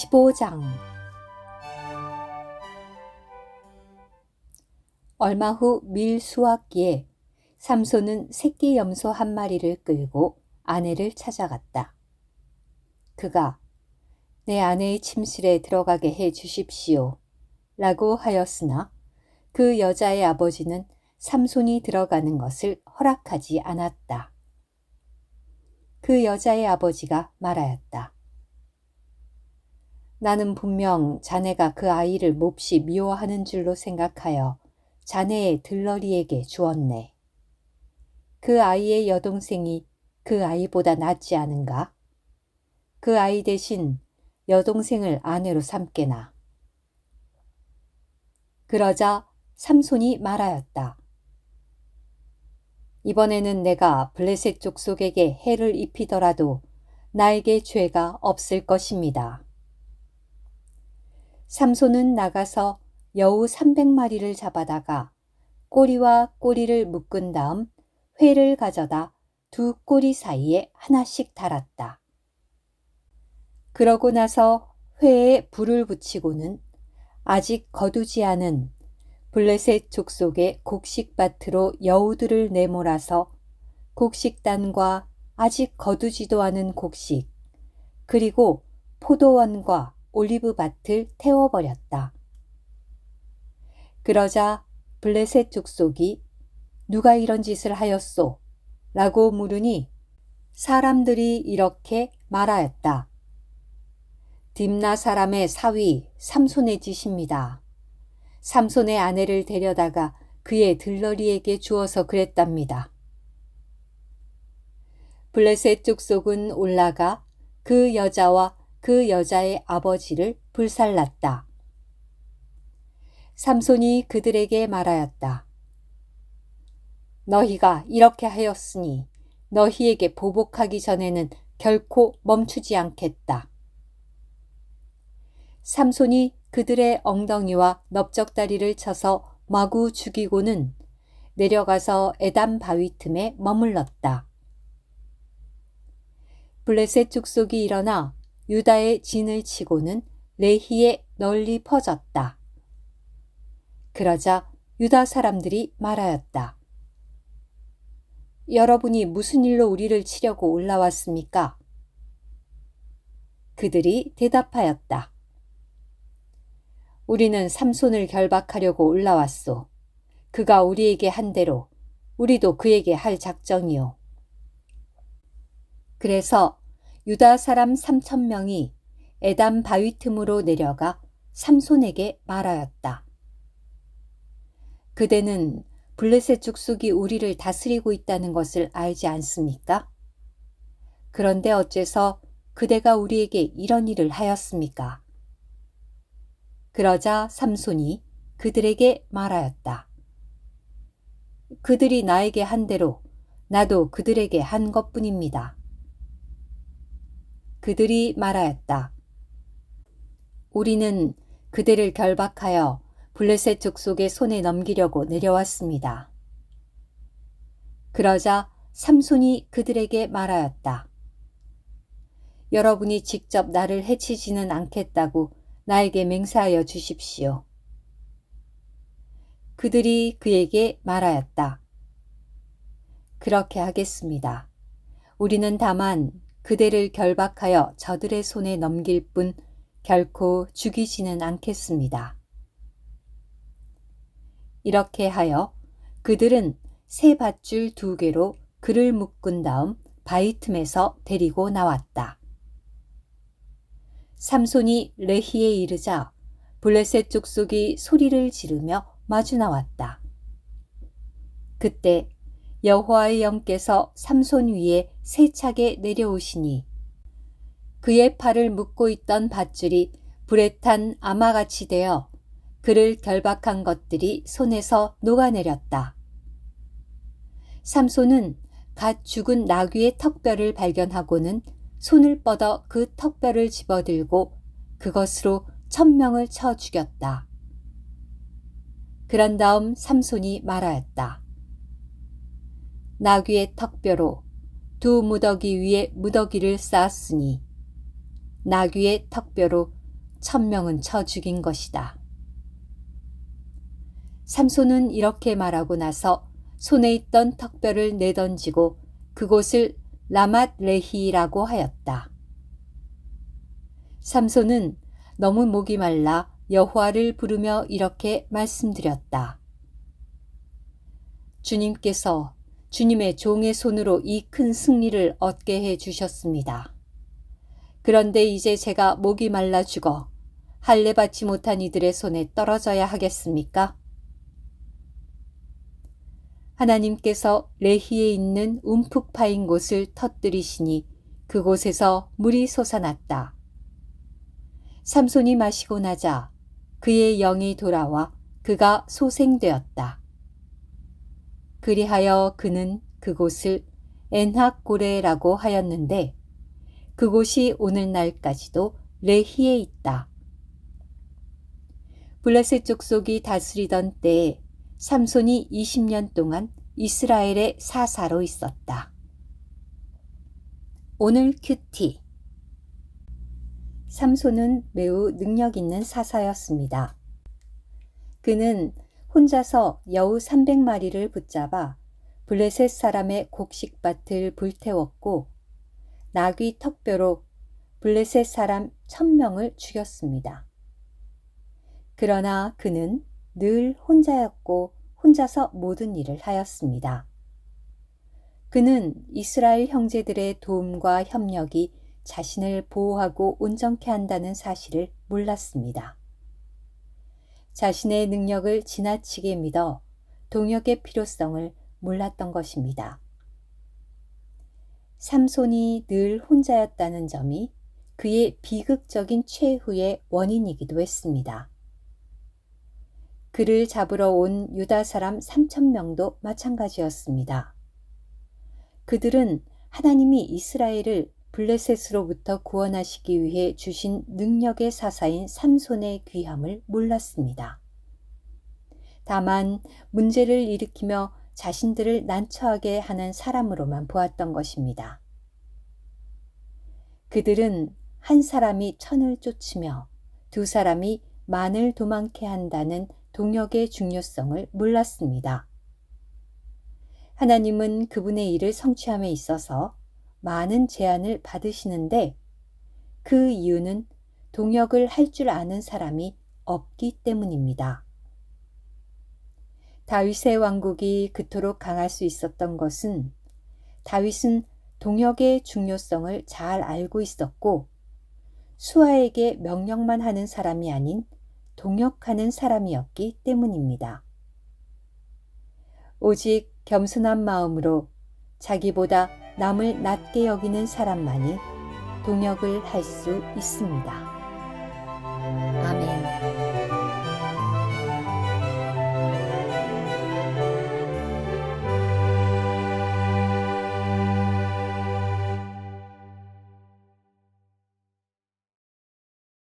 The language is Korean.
15장 얼마 후 밀 수확기에 삼손은 새끼 염소 한 마리를 끌고 아내를 찾아갔다. 그가 내 아내의 침실에 들어가게 해 주십시오. 라고 하였으나 그 여자의 아버지는 삼손이 들어가는 것을 허락하지 않았다. 그 여자의 아버지가 말하였다. 나는 분명 자네가 그 아이를 몹시 미워하는 줄로 생각하여 자네의 들러리에게 주었네. 그 아이의 여동생이 그 아이보다 낫지 않은가? 그 아이 대신 여동생을 아내로 삼게나. 그러자 삼손이 말하였다. 이번에는 내가 블레셋 족속에게 해를 입히더라도 나에게 죄가 없을 것입니다. 삼손은 나가서 여우 300마리를 잡아다가 꼬리와 꼬리를 묶은 다음 회를 가져다 두 꼬리 사이에 하나씩 달았다. 그러고 나서 회에 불을 붙이고는 아직 거두지 않은 블레셋 족속의 곡식밭으로 여우들을 내몰아서 곡식단과 아직 거두지도 않은 곡식, 그리고 포도원과 올리브 밭을 태워버렸다. 그러자 블레셋 족속이 누가 이런 짓을 하였소? 라고 물으니 사람들이 이렇게 말하였다. 딥나 사람의 사위 삼손의 짓입니다. 삼손의 아내를 데려다가 그의 들러리에게 주어서 그랬답니다. 블레셋 족속은 올라가 그 여자와 그 여자의 아버지를 불살랐다. 삼손이 그들에게 말하였다. 너희가 이렇게 하였으니 너희에게 보복하기 전에는 결코 멈추지 않겠다. 삼손이 그들의 엉덩이와 넓적다리를 쳐서 마구 죽이고는 내려가서 에담 바위 틈에 머물렀다. 블레셋 족속이 일어나 유다의 진을 치고는 레히에 널리 퍼졌다. 그러자 유다 사람들이 말하였다. 여러분이 무슨 일로 우리를 치려고 올라왔습니까? 그들이 대답하였다. 우리는 삼손을 결박하려고 올라왔소. 그가 우리에게 한 대로 우리도 그에게 할 작정이요. 그래서 유다 사람 3천 명이 에담 바위 틈으로 내려가 삼손에게 말하였다. 그대는 블레셋 죽숙이 우리를 다스리고 있다는 것을 알지 않습니까? 그런데 어째서 그대가 우리에게 이런 일을 하였습니까? 그러자 삼손이 그들에게 말하였다. 그들이 나에게 한 대로 나도 그들에게 한 것뿐입니다. 그들이 말하였다. 우리는 그대를 결박하여 블레셋 족속의 손에 넘기려고 내려왔습니다. 그러자 삼손이 그들에게 말하였다. 여러분이 직접 나를 해치지는 않겠다고 나에게 맹세하여 주십시오. 그들이 그에게 말하였다. 그렇게 하겠습니다. 우리는 다만 그대를 결박하여 저들의 손에 넘길 뿐 결코 죽이지는 않겠습니다. 이렇게 하여 그들은 새 밧줄 두 개로 그를 묶은 다음 바위 틈에서 데리고 나왔다. 삼손이 레히에 이르자 블레셋 족속이 소리를 지르며 마주 나왔다. 그때 여호와의 영께서 삼손 위에 세차게 내려오시니 그의 팔을 묶고 있던 밧줄이 불에 탄 아마같이 되어 그를 결박한 것들이 손에서 녹아내렸다. 삼손은 갓 죽은 나귀의 턱뼈를 발견하고는 손을 뻗어 그 턱뼈를 집어들고 그것으로 천명을 쳐 죽였다. 그런 다음 삼손이 말하였다. 나귀의 턱뼈로 두 무더기 위에 무더기를 쌓았으니 나귀의 턱뼈로 천명은 쳐 죽인 것이다. 삼손은 이렇게 말하고 나서 손에 있던 턱뼈를 내던지고 그곳을 라맛 레히라고 하였다. 삼손은 너무 목이 말라 여호와를 부르며 이렇게 말씀드렸다. 주님께서 주님의 종의 손으로 이 큰 승리를 얻게 해 주셨습니다. 그런데 이제 제가 목이 말라 죽어 할례 받지 못한 이들의 손에 떨어져야 하겠습니까? 하나님께서 레히에 있는 움푹 파인 곳을 터뜨리시니 그곳에서 물이 솟아났다. 삼손이 마시고 나자 그의 영이 돌아와 그가 소생되었다. 그리하여 그는 그곳을 엔학고레라고 하였는데 그곳이 오늘날까지도 레히에 있다. 블레셋 족속이 다스리던 때에 삼손이 20년 동안 이스라엘의 사사로 있었다. 오늘 큐티 삼손은 매우 능력 있는 사사였습니다. 그는 혼자서 여우 300마리를 붙잡아 블레셋 사람의 곡식밭을 불태웠고 나귀 턱뼈로 블레셋 사람 1000명을 죽였습니다. 그러나 그는 늘 혼자였고 혼자서 모든 일을 하였습니다. 그는 이스라엘 형제들의 도움과 협력이 자신을 보호하고 온전케 한다는 사실을 몰랐습니다. 자신의 능력을 지나치게 믿어 동역의 필요성을 몰랐던 것입니다. 삼손이 늘 혼자였다는 점이 그의 비극적인 최후의 원인이기도 했습니다. 그를 잡으러 온 유다 사람 3천 명도 마찬가지였습니다. 그들은 하나님이 이스라엘을 블레셋으로부터 구원하시기 위해 주신 능력의 사사인 삼손의 귀함을 몰랐습니다. 다만 문제를 일으키며 자신들을 난처하게 하는 사람으로만 보았던 것입니다. 그들은 한 사람이 천을 쫓으며 두 사람이 만을 도망케 한다는 동역의 중요성을 몰랐습니다. 하나님은 그분의 일을 성취함에 있어서 많은 제안을 받으시는데 그 이유는 동역을 할 줄 아는 사람이 없기 때문입니다. 다윗의 왕국이 그토록 강할 수 있었던 것은 다윗은 동역의 중요성을 잘 알고 있었고 수아에게 명령만 하는 사람이 아닌 동역하는 사람이었기 때문입니다. 오직 겸손한 마음으로 자기보다 남을 낮게 여기는 사람만이 동역을 할 수 있습니다. 아멘.